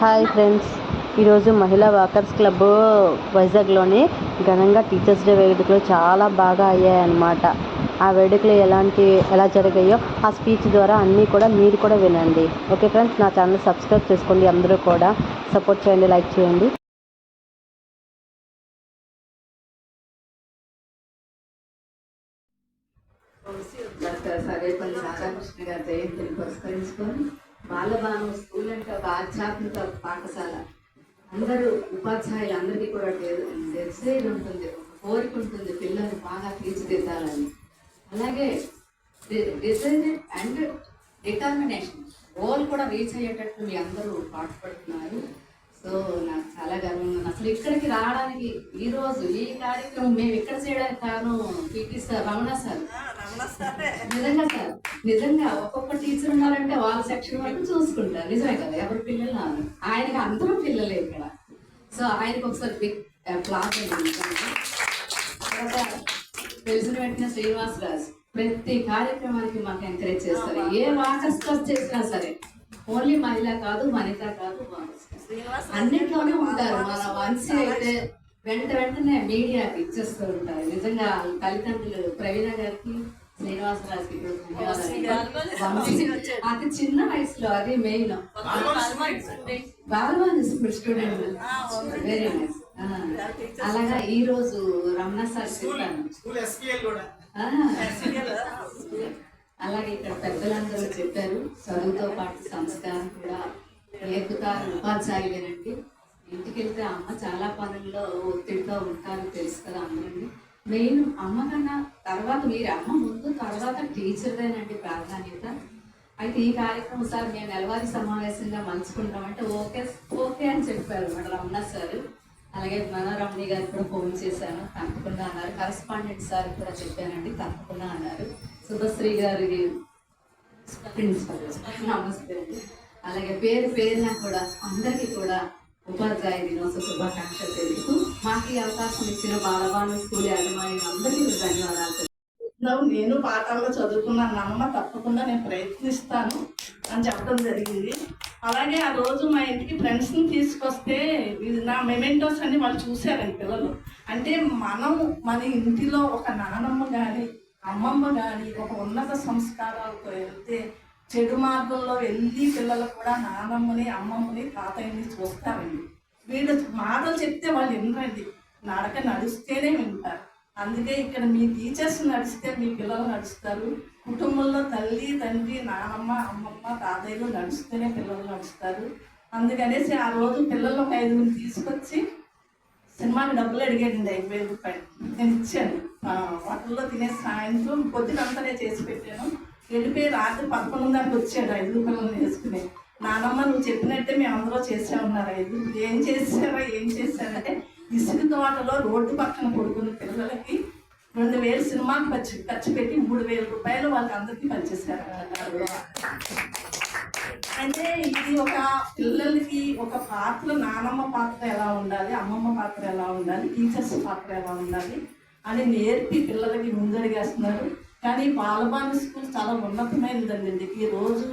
Hi friends. ఈరోజు మహిళా walkers club వైజాగ్లోని ఘనంగా టీచర్స్ డే వేడుకలు చాలా బాగా అయ్యాయన్నమాట. ఆ వేడుకలు ఎలాంటి ఎలా జరిగాయో ఆ స్పీచ్ ద్వారా అన్నీ కూడా మీరు కూడా వినండి. ఓకే ఫ్రెండ్స్ నా ఛానల్ సబ్స్క్రైబ్ చేసుకోండి అందరూ కూడా సపోర్ట్ చేయండి లైక్ చేయండి. డాక్టర్ సర్వేపల్లి రాధాకృష్ణ గారి జయంతిని పురస్కరించుకొని బాలభాను స్కూల్ అంటే ఒక ఆధ్యాత్మిక పాఠశాల. అందరూ ఉపాధ్యాయులు అందరికీ కూడా డిజైన్ ఉంటుంది ఒక కోరిక ఉంటుంది పిల్లల్ని బాగా తీర్చిదిద్దాలని. అలాగే డిజైన్ అండ్ డిటర్మినేషన్ గోల్ కూడా రీచ్ అయ్యేటట్టు మీ అందరూ పాటుపడుతున్నారు. సో నాకు చాలా గర్వంగా ఉంది. అసలు ఇక్కడికి రావడానికి ఈ రోజు ఈ కార్యక్రమం మేము ఇక్కడ చేయడానికి కారణం పీటీ సార్ రమణ సార్. నిజంగా సార్? నిజంగా ఒక్కొక్క టీచర్ ఉన్నారంటే వాళ్ళ సెక్షన్ వరకు చూసుకుంటారు. నిజమే కదా? ఎవరి పిల్లలు నాన్న ఆయనకి అందరూ పిల్లలే ఇక్కడ. సో ఆయనకి ఒకసారి బిగ్ క్లాస్ తర్వాత తెలిసిన వెంటనే శ్రీనివాస్ రాజు ప్రతి కార్యక్రమానికి మాకు ఎంకరేజ్ చేస్తారు. ఏ వాకర్స్ క్లబ్ చేసినా సరే ఓన్లీ మహిళ కాదు వనిత కాదు. అన్నిట్లోనే ఉంటారు. మన వంశీ అయితే వెంట వెంటనే మీడియాకి ఇచ్చేస్తూ ఉంటారు. నిజంగా తల్లిదండ్రులు ప్రవీణ గారికి అతి చిన్న వయసులో అది main Balavani student very nice అలాగా ఈ రోజు రమణ సార్ చెప్పాను స్కూల్ ఎస్పీఎల్ కూడా. ఆ, అలాగే ఇక్కడ పెద్దలందరూ చెప్పారు. చదువుతో పాటు సంస్కారం కూడా నేర్పుతారు ఉపాధ్యాయులేనండి ఇంటికి వెళ్తే అమ్మ చాలా పనుల్లో ఒత్తిడితో ఉంటారు తెలుసు కదా అందరండి మెయిన్ అమ్మ కన్నా తర్వాత మీరు అమ్మ ముందు తర్వాత టీచర్దేనండి ప్రాధాన్యత. అయితే ఈ కార్యక్రమం సార్ మేము నెలవారీ సమావేశంగా మలుచుకుంటామంటే ఓకే ఓకే అని చెప్పారు మన రమణ సార్. అలాగే మనోరమణి గారు కూడా ఫోన్ చేశాను. తప్పకుండా అన్నారు. కరస్పాండెంట్ సార్ కూడా చెప్పానండి తప్పకుండా అన్నారు. శుభశ్రీ గారి ప్రిన్సిపల్ నమస్తే. అండి అలాగే పేరు పేరున కూడా అందరికీ కూడా ఉపాధ్యాయ దినోత్సవ శుభాకాంక్షలు తెలుపుతూ మాకు ఈ అవకాశం ఇచ్చిన బాలబాను స్కూల్ యాజమాన్యం అందరికీ ధన్యవాదాలు. లో నేను పాఠాల్లో చదువుకున్నాను అమ్మ తప్పకుండా నేను ప్రయత్నిస్తాను అని చెప్పడం జరిగింది. అలాగే ఆ రోజు మా ఇంటికి ఫ్రెండ్స్ని తీసుకొస్తే నా మెమెంటోస్ అని వాళ్ళు చూశారండి పిల్లలు. అంటే మనం మన ఇంటిలో ఒక నానమ్మ కానీ అమ్మమ్మ కానీ ఒక ఉన్నత సంస్కారాలతో వెళ్తే చెడు మార్గంలో వెళ్ళి పిల్లలు కూడా నానమ్మని అమ్మమ్మని తాతయ్యని చూస్తారండి. వీళ్ళు మాటలు చెప్తే వాళ్ళు వినరండి. నడక నడుస్తేనే వింటారు. అందుకే ఇక్కడ మీ టీచర్స్ నడిస్తే మీ పిల్లలు నడుస్తారు. కుటుంబంలో తల్లి తండ్రి నానమ్మ అమ్మమ్మ తాతయ్యలు నడుస్తేనే పిల్లలు నడుస్తారు. అందుకనేసి ఆ రోజు పిల్లలు ఒక ఐదుగురు తీసుకొచ్చి సినిమాకి డబ్బులు అడిగాడండి ఐదు వేల రూపాయలు. నేను ఇచ్చాను. ఆ, హోటల్లో తినే సాయంత్రం పొద్దునంతా నేను చేసి పెట్టాను. వెళ్ళిపోయి రాత్రి పదకొండు దాకా వచ్చాడు ఐదు రూపాయలు వేసుకుని నానమ్మ నువ్వు చెప్పినట్టే మేము అందరూ చేసే ఉన్నారు ఐదు ఏం చేశారా ఏం చేశారంటే ఇసుక తోటలో రోడ్డు పక్కన పడుకున్న పిల్లలకి రెండు వేలు సినిమాకి ఖర్చు ఖర్చు పెట్టి మూడు వేల రూపాయలు వాళ్ళకి అందరికీ పనిచేశారు అంటే ఇది ఒక పిల్లలకి ఒక పాత్ర నానమ్మ పాత్ర ఎలా ఉండాలి అమ్మమ్మ పాత్ర ఎలా ఉండాలి టీచర్స్ పాత్ర ఎలా ఉండాలి అని నేర్పి పిల్లలకి ముందడిగేస్తున్నారు. కానీ బాలబాల స్కూల్ చాలా ఉన్నతమైనదండి. ఈ రోజు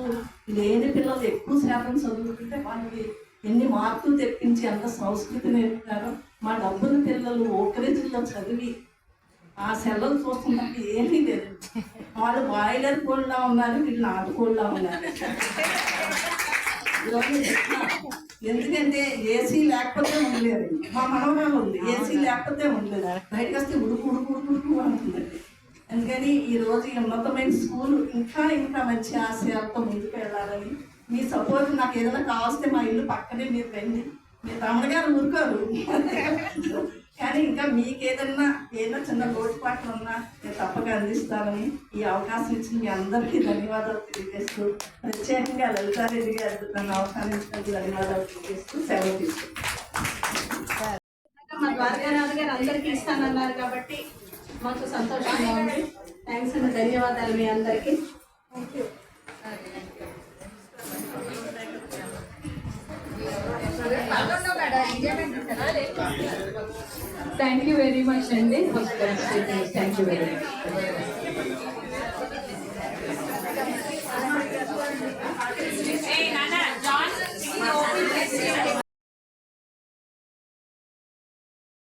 లేని పిల్లలు ఎక్కువ శాతం చదువుకుంటే వాళ్ళకి ఎన్ని మార్కులు తెప్పించి ఎంత సంస్కృతి నేర్పుతారో మా డబ్బుల పిల్లలు ఓకరేజీలో చదివి ఆ సెలవులు చూస్తున్నట్టు ఏమీ లేదు. వాళ్ళు బాయిలర్ కోళ్ళ ఉన్నారు వీళ్ళు నాటుకోళ్ళ ఉన్నారు. ఎందుకంటే ఏసీ లేకపోతే ఉండలేదు. మా మనవరాలు ఉంది. ఏసీ లేకపోతే ఉండలేదు. బయటకు వస్తే ఉడుకు ఉడుకు ఉడుకు అంటుందండి అందుకని ఈ రోజు ఈ ఉన్నతమైన స్కూల్ ఇంకా ఇంకా మంచి ఆశయాలతో ముందుకు వెళ్ళాలని మీ సపోర్ట్ నాకు ఏదైనా కావస్తే మా ఇల్లు పక్కనే మీరు రండి. మీ తమ్ముడు గారు ఊరుకోరు. కానీ ఇంకా మీకు ఏదన్నా ఏదైనా చిన్న లోటుపాట్లు ఉన్నా నేను తప్పక అందిస్తానని ఈ అవకాశం ఇచ్చిన మీ అందరికీ ధన్యవాదాలు తెలియజేస్తూ ప్రత్యేకంగా లలితారెడ్డి గారు నన్ను అవకాశించినందుకు ధన్యవాదాలు తెలియజేస్తూ సెలవు తీసుకుంటాను మా ద్వారకానాథ్ గారు అందరికీ ఇస్తానన్నారు కాబట్టి మాకు సంతోషంగా ఉంది. థ్యాంక్స్ అండి. ధన్యవాదాలు మీ అందరికీ. థ్యాంక్ యూ వెరీ మచ్ అండి థ్యాంక్ యూ వెరీ మచ్